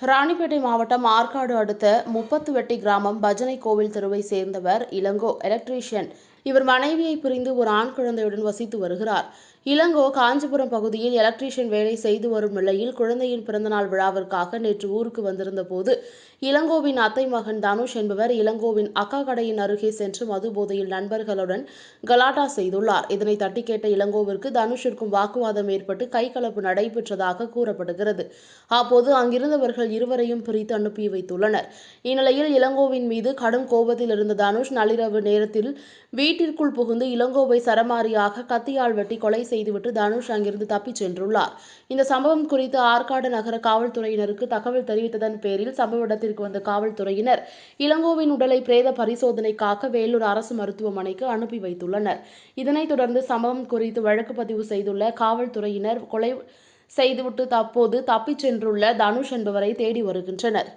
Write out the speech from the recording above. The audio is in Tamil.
ராணிப்பேட்டை மாவட்டம் ஆற்காடு அடுத்த முப்பத்துவெட்டி கிராமம் பஜனை கோவில் தெருவை சேர்ந்தவர் இளங்கோ எலக்ட்ரீஷியன் இவர் மனைவியை பிரிந்து ஒரு ஆண் குழந்தையுடன் வசித்து வருகிறார். இளங்கோ காஞ்சிபுரம் பகுதியில் எலக்ட்ரீஷியன் வேலை செய்து வரும் நிலையில் குழந்தையின் பிறந்தநாள் விழாவிற்காக நேற்று ஊருக்கு வந்திருந்த போது இளங்கோவின் அத்தை மகன் தனுஷ் என்பவர் இளங்கோவின் அக்கா கடையின் அருகே சென்று மது போதையில் நண்பர்களுடன் கலாட்டா செய்துள்ளார். இதனை தட்டி கேட்ட இளங்கோவிற்கு தனுஷிற்கும் வாக்குவாதம் ஏற்பட்டு கைகலப்பு நடைபெற்றதாக கூறப்படுகிறது. அப்போது அங்கிருந்தவர்கள் இருவரையும் பிரித்து அனுப்பி வைத்துள்ளனர். இந்நிலையில் இளங்கோவின் மீது கடும் கோபத்தில் இருந்த தனுஷ் நள்ளிரவு நேரத்தில் வீட்டிற்குள் புகுந்து இளங்கோவை சரமாரியாக கத்தியால் வெட்டி கொலை செய்துவிட்டு தனுஷ் அங்கிருந்து தப்பிச் சென்றுள்ளார். இந்த சம்பவம் குறித்து ஆற்காடு நகர காவல்துறையினருக்கு தகவல் தெரிவித்ததன் பேரில் சம்பவ இடத்திற்கு வந்த காவல்துறையினர் இளங்கோவின் உடலை பிரேத பரிசோதனைக்காக வேலூர் அரசு மருத்துவமனைக்கு அனுப்பி வைத்துள்ளனர். இதனைத் தொடர்ந்து சம்பவம் குறித்து வழக்கு பதிவு செய்துள்ள காவல்துறையினர் கொலை செய்துவிட்டு தற்போது தப்பிச் சென்றுள்ள தனுஷ் என்பவரை தேடி வருகின்றனர்.